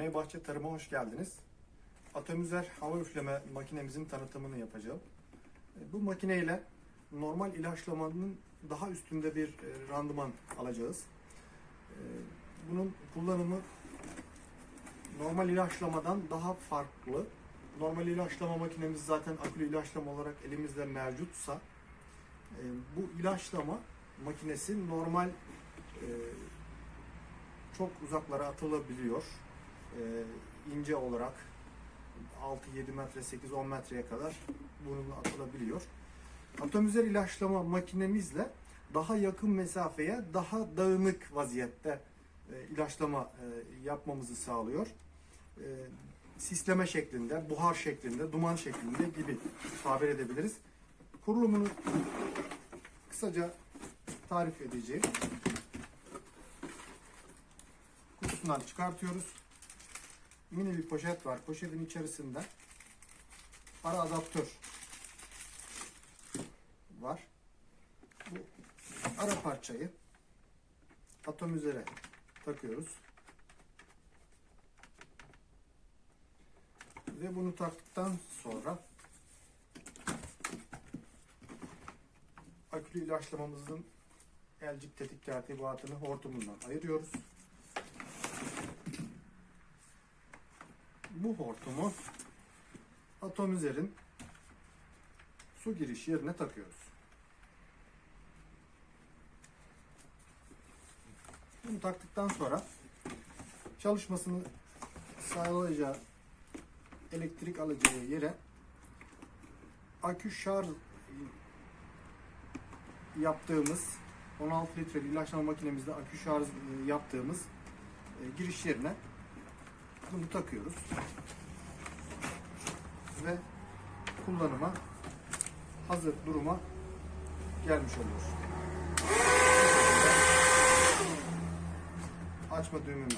Güney Bahçe Tarım'a hoş geldiniz. Atomüzer hava üfleme makinemizin tanıtımını yapacağım. E, Bu makineyle normal ilaçlamanın daha üstünde bir e, randıman alacağız. E, Bunun kullanımı normal ilaçlamadan daha farklı. Normal ilaçlama makinemiz zaten akülü ilaçlama olarak elimizde mevcutsa bu ilaçlama makinesi normal çok uzaklara atılabiliyor. E, ince olarak 6-7 metre, 8-10 metreye kadar bununla atılabiliyor. Atomüzer ilaçlama makinemizle daha yakın mesafeye daha dağınık vaziyette e, ilaçlama e, yapmamızı sağlıyor. E, sisleme şeklinde, buhar şeklinde, duman şeklinde gibi tabir edebiliriz. Kurulumunu kısaca tarif edeceğim. Kutusundan çıkartıyoruz. Mini bir poşet var. Poşetin içerisinde ara adaptör var. Bu ara parçayı atom üzere takıyoruz. Ve bunu taktıktan sonra akülü ilaçlamamızın elcik tetik tertibatını hortumundan ayırıyoruz. Bu hortumu atomizerin su giriş yerine takıyoruz. Bunu taktıktan sonra çalışmasını sağlayacağı elektrik alacağı yere akü şarj yaptığımız 16 litre ilaçlama makinemizde akü şarj e, yaptığımız e, giriş yerine bunu takıyoruz ve kullanıma hazır duruma gelmiş oluyor. Açma düğmemiz.